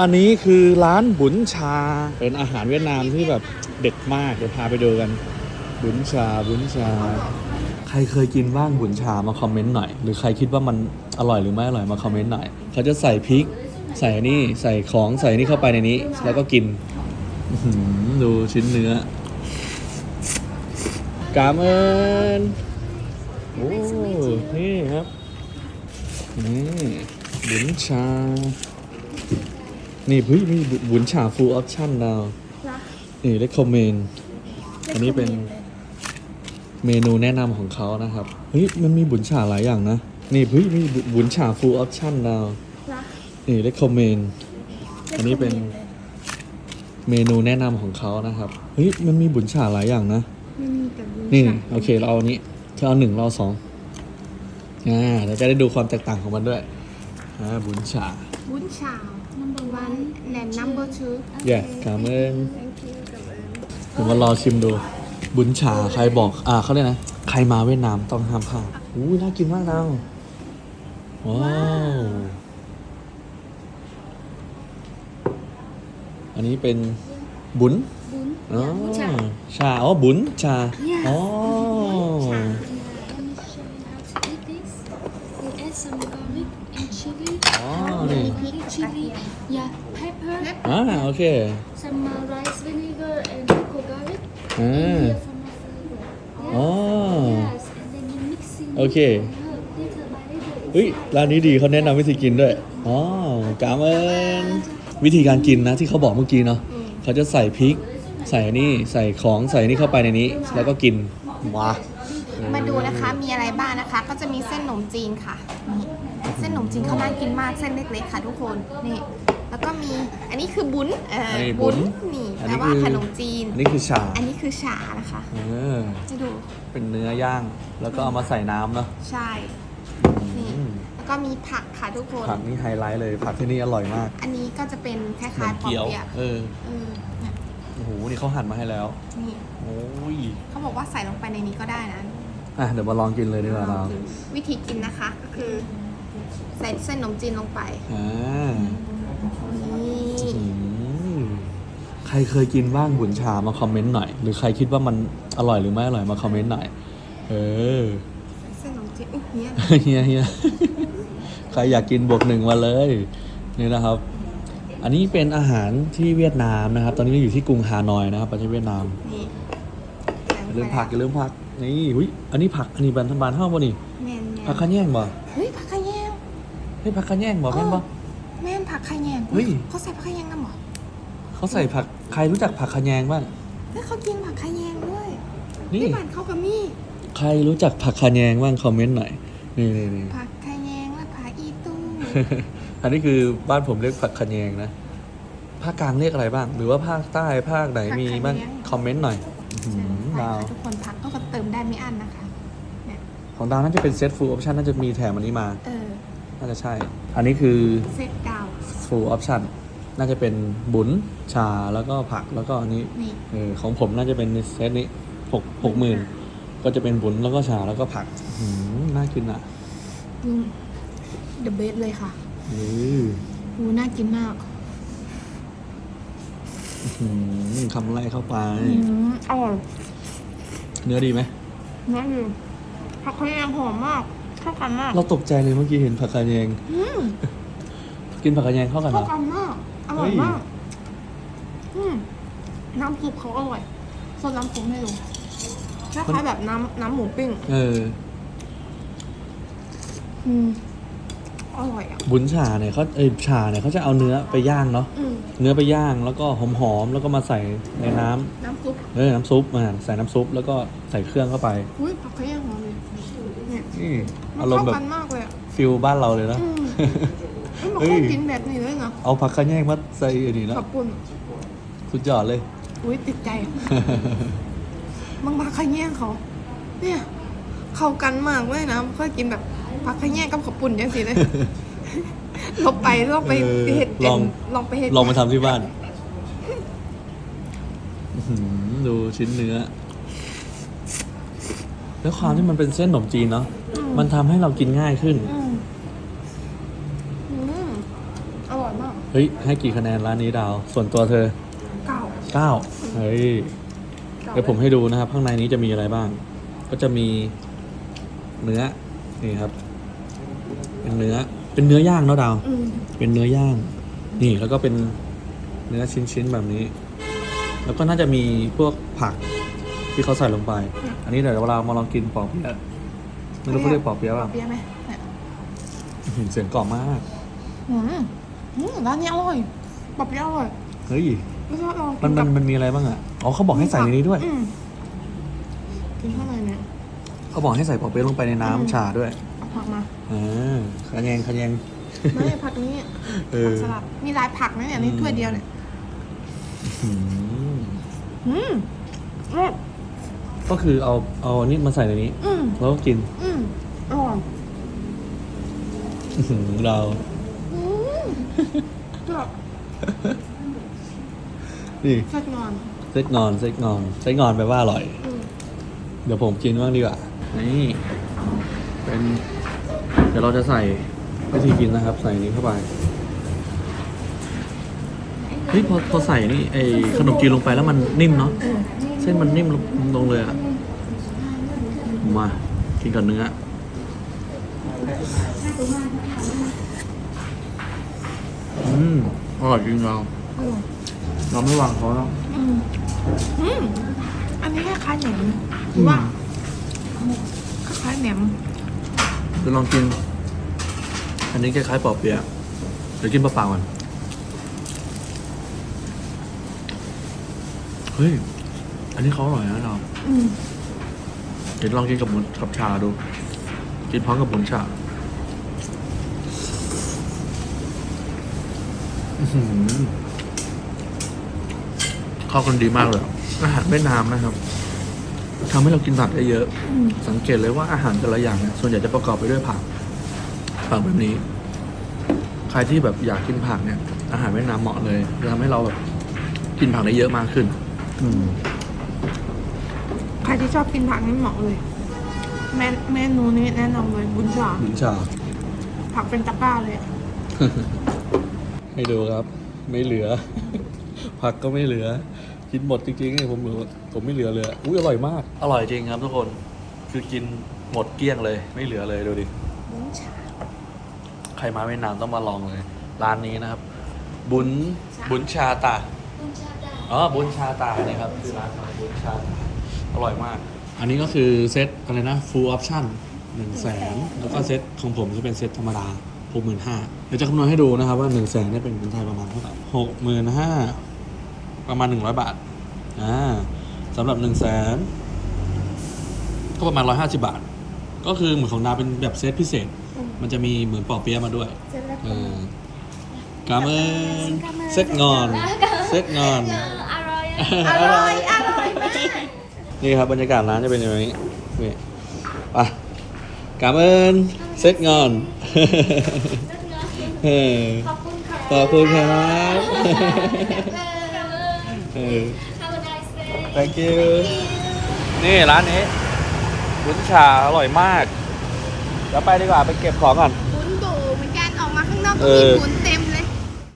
อันนี้คือร้านบุญชา เป็นอาหารเวียดนามที่แบบเด็ดมาก เดี๋ยวพาไปดูกัน บุญชา บุญชา ใครเคยกินบ้างบุญชามาคอมเมนต์หน่อย หรือใครคิดว่ามันอร่อยหรือไม่อร่อยมาคอมเมนต์หน่อย เขาจะใส่พริก ใส่อันนี่ ใส่ของใส่นี่เข้าไปในนี้ แล้วก็กินอื้อหือดูชิ้นเนื้อกามเอินโอ้นี่ครับนี่บุญชา นี่เฮ้ยมีบุบุญชา full option ดาวนี่ recommend อันนี้เป็นเมนูแนะนำของเขานะครับเฮ้ยมันมีบุญชาหลายอย่างนะ นี่เฮ้ยมีบุบุญชา full option ดาวนี่ recommend อันนี้เป็นเมนูแนะนำของเขานะครับเฮ้ยมันมีบุญชาหลายอย่างนะมันมีแต่บุญนี่ชาโอเคเราเอาอันนี้เธอเอาหนึ่งเราเอาสองอ่าเราจะได้ดูความแตกต่างของมันด้วยอ่าบุญชาบุญชา number one and number two เย่กาเมนผมมารอชิมดู บุญชาใครบอก อ่าเขาเรียกนะ ใครมาเวียดนามต้องห้ามพลาดอู้น่ากินมากเราว้าว อันนี้เป็นบุญบุญ อ๋อบุญชาชา อ๋อ บุญชา Yes อ๋อ อ่าโอเค some uh, rice vinegar and cocoa garlic. อ่า Here for more flavor. อ๋อ Yes, and then you mix it. Oh. Okay. Little by little. เฮ้ย ร้านนี้ดีเขาแนะนำวิธีกินด้วย อ๋อกามเอินวิธีการกินนะที่เขาบอกเมื่อกี้เนาะเขาจะใส่พริก ใส่อันนี่ใส่ของใส่นี่เข้าไปในนี้ แล้วก็กินว้า มาดูนะคะมีอะไรบ้างนะคะ ก็จะมีเส้นขนมจีนค่ะนี่เส้นขนมจีนเขาน่ากินมากเส้นเล็กๆค่ะทุกคนนี่แล้วก็มีอันนี้คือบุญเอออันนี้บุญนี่อันแปลนี้ว่าคือ ขนมจีน อันนี้คือชาอันนี้คือชานะคะเออจะดูเป็นเนื้อย่าง แล้วก็เอามาใส่น้ำเนาะใช่ นี่ อืมแล้วก็มีผักค่ะทุกคน ผักนี่ไฮไลท์เลย ผักที่นี่อร่อยมากอันนี้ก็จะเป็นคเหมืล้าอยนๆปอเกี๊ยว เปียกเออ เออเนี่ยโอ้โห นี่เขาหั่นมาให้แล้ว นี่โอ้ย เขาบอกว่าใส่ลงไปในนี้ก็ได้นะ อะเดี๋ยวมาลองกินเลยดีกว่าเราวิธีกินนะคะก็คือ ใส่เส้นขนมจีนลงไปอ่านี่อืมใครเคยกินบ้างบุญชามาคอมเมนต์หน่อย หรือใครคิดว่ามันอร่อยหรือไม่อร่อยมาคอมเมนต์หน่อย เออใส่เส้นขนมจีนอุ๊ยเนี่ยเฮียเฮียใครอยากกินบวกหนึ่งมาเลย นี่นะครับ อันนี้เป็นอาหารที่เวียดนามนะครับ ตอนนี้เราอยู่ที่กรุงฮานอยนะครับประเทศเวียดนามนี่อย่าลืมผักอย่าลืมผัก นี่หุยอันนี้ผักอันนี้บันทบานเท่าบ่นี่แมนแมผักนขะแยงบ่เฮ้ยผักขะแยงเฮ้ยผักขะแยงบ่แม่นบ่แม่นผักขะแยงเฮ้ยเขาใส่ผักขะแยงกันเหรอเขาใส่ผักใครรู้จักผักขะแยงบ้างเฮ้ยเขากินผักขะแยงด้วยนี่ที่บ้านเขากับมี่ใครรู้จักผักขะแยงบ้างคอมเมนต์หน่อยนี่นี่นี่ผักขะแยงและผักอีตู้อันนี้คือบ้านผมเรียกผักขะแยงนะภาคกลางเรียกอะไรบ้าง หรือว่าภาคใต้ภาคไหนมีบ้างคอมเมนต์หน่อยอื้อหือใช่ดาวค่ะทุกคนผักก็เติม ได้ไม่อั้นนะคะเนี่ยของดาวน่าจะเป็นเซตฟูลออปชันน่าจะมีแถมอันนี้มา เออน่าจะใช่ อันนี้คือ เซตดาวฟูลออปชันน่าจะเป็นบุญชาแล้วก็ผักแล้วก็อันนี้นี่เออของผมน่าจะเป็นเซตนี้หกหกหมื่นก็จะเป็นบุญแล้วก็ชาแล้วก็ผักอื้อหือน่ากินอะอืม the best เลยค่ะอืออูน่ากินมากหือคำแรกเข้าไป อืมอร่อยเนื้อดีไหม เนื้ออยู่ผักขะแยงหอมมากเข้ากันมากเราตกใจเลยเมื่อกี้เห็นผักกาดแยง อืมกินผักกาดแยงเข้ากันเหรเข้าอ กันมากอร่อยเฮ้ยมากอืมน้ำซุปเขาอร่อยคนน้ำซุปให้ดูคล้ายๆแบบน้ำน้ำหมูปิ้ง เออ อืม อร่อยอะ บุญชาเนี่ยเขาเอยชาเนี่ยเขาจะเอาเนื้อไปย่างเนาะอืมเนื้อไปย่างแล้วก็หอมๆแล้วก็มาใส่ในน้ำน้ำซุปเออน้ำซุปมาใส่น้ำซุปแล้วก็ใส่เครื่องเข้าไปอุ้ยผักขะแยงหอมเลยเนี่ยนี่มันอารมเข้าณ์แบบกันมากเลยอะ ฟิลบ้านเราเลยนะ อืมไม่เฮ้เคยยกินแบบนี้เลยนะเอาผักกาดแยงมาใส่อันนี้แล้วขอบคุณสุดยอดเลย อุ้ยติดใจมังผักขะแยงเขา เนี่ย เข้ากันมากเลยนะเคยกินแบบ ผักขะแยงกับขอบปุ่นยังสิเลยลองไปลองไปเออเห็ดลอง ลองไปเห็ดลองมาทำที่บ้านอื้อหือดูชิ้นเนื้อ แล้วความที่มันเป็นเส้นขนมจีนเนาะมันทำให้เรากินง่ายขึ้น อืมอืมอร่อยมากเอฮ้ย ให้กี่คะแนนร้านนี้ดาว ส่วนตัวเธอเก่าเก้าเฮ้ยเดี๋ยวผมให้ดูนะครับ ข้างในนี้จะมีอะไรบ้าง ก็จะมีเนื้อ นี่ครับ เป็นเนื้อ เป็นเนื้อย่างเนาะดาว อืมเป็นเนื้อย่าง นี่แล้วก็เป็นเนื้อชิ้นๆแบบนี้ แล้วก็น่าจะมีพวกผักที่เขาใส่ลงไป อันนี้เดี๋ยวเรามาลองกินปอเปี๊ยะไม่รู้เขาเรียกปอเปี๊ยะปอป่ะเปี๊ยะไหมเนี่ยอื้อหือเสียงกรอบมาก อืมอืมร้านนี้อร่อยปอเปี๊ยะอร่อยเฮ้ยไม่ชอบลองมันกิมันกับมันมีอะไรบ้างอะ อ๋อเขาบอกให้ใส่ในนี้ด้วย อืมกินข้างในเนี่ย เขาบอกให้ใส่ปอเปี๊ยะลงไปในน้ำชาด้วยเอา ผักมา อ่าขะแยงขะแยงไม่ผักนี้เอผัอกสลัด มีหลายผักนะเนี่ยนี่ถ้วยเดียวเนี่ย อืมอืมอืมก็คือเอาเอาอันนี้มาใส่ในนี้ อืมแล้วก็กินอืมอร่อยอื้อหือเรา อืมแบบนี่เซ็ตนอนเซ็กงอนเซ็กงอนเซ็กงอนแปลว่าอร่อย อืม เดี๋ยวผมกินบ้างดีกว่า นี่ เป็น เดี๋ยวเราจะใส่วิธีกินนะครับ ใส่นี้เข้าไปเฮ้ยพอพอใส่นี่ไอขนมจีนลงไปแล้วมันนิ่มเนาะเส้นมันนิ่มลงลงเลยอะมากินกับเนื้ออืมอร่อยจริงเราอร่อยเราไม่วางเขาแล้วอืมอืมอันนี้คล้ายๆแหนมหรือว่าคล้ายๆแหนมเดี๋ยวลองกิน อันนี้คล้ายๆปอเปียะเดี๋ยวกินเปล่าๆก่อน เฮ้ย อันนี้เขาอร่อยนะเราอืมเดี๋ยวลองกินกับหมูกับชาดู กินพร้อมกับหมูชาอื้อหือเข้ากันดีมากเลยอาหารเวียดนามนะครับ ทำให้เรากินผักได้เยอะอืมสังเกตเลยว่าอาหารแต่ละอย่างเนี่ยส่วนใหญ่จะประกอบไปด้วยผัก ผักแบบนี้ ใครที่แบบอยากกินผักเนี่ย อาหารเวียดนามเหมาะเลยจะทำให้เราแบบกินผักได้เยอะมากขึ้น อืม ใครที่ชอบกินผักนี่เหมาะเลยเมนเมนูนี้แนะนำเลยบุญชาหมูชา ผักเป็นตะกร้าเลยอะให้ดูครับ ไม่เหลือ ผักก็ไม่เหลือ กินหมดจริงๆเนี่ยผมเหลือผมไม่เหลือเลยอะอุ้ยอร่อยมาก อร่อยจริงครับทุกคน คือกินหมดเกลี้ยงเลย ไม่เหลือเลยดูดิ บุญชาใครมาเวียดนามต้องมาลองเลย ร้านนี้นะครับ บุญบุญชาตาอ๋อบุญชาตาเนี่ยครับคือร้านของบุญชาตาอร่อยมาก อันนี้ก็คือเซตอะไรนะ full option หนึ่งแสนแล้วก็เซตของผมจะเป็นเซตธรรมดาหกหมื่นห้าเดี๋ยวจะคำนวณให้ดูนะครับว่าหนึ่งแสนเนี่ยเป็นเงินไทยประมาณเท่าไหร่หกหมื่นห้า ประมาณหนึ่งร้อยบาทอ่าสำหรับหนึ่งแสนก็ประมาณร้อยห้าสิบาท ก็คือเหมือนของดาวเป็นแบบเซตพิเศษ มันจะมีเหมือนปอเปี๊ยะมาด้วยเสร็จแล้วเออกาเมินเซ็ตงอนเซ็ตงอนอร่อย อร่อย อร่อยมากนี่ครับบรรยากาศร้านจะเป็นอย่างนี้นี่ไปกาเมินเซ็ตงอนเออขอบคุณค่ะขอบคุณครับ thank you นี่ร้านนี้วุ้นชาอร่อยมาก เดี๋ยวไปดีกว่าไปเก็บของก่อน บุญดูเหมือนกันออกมาข้างนอกก็เอมีอบุญ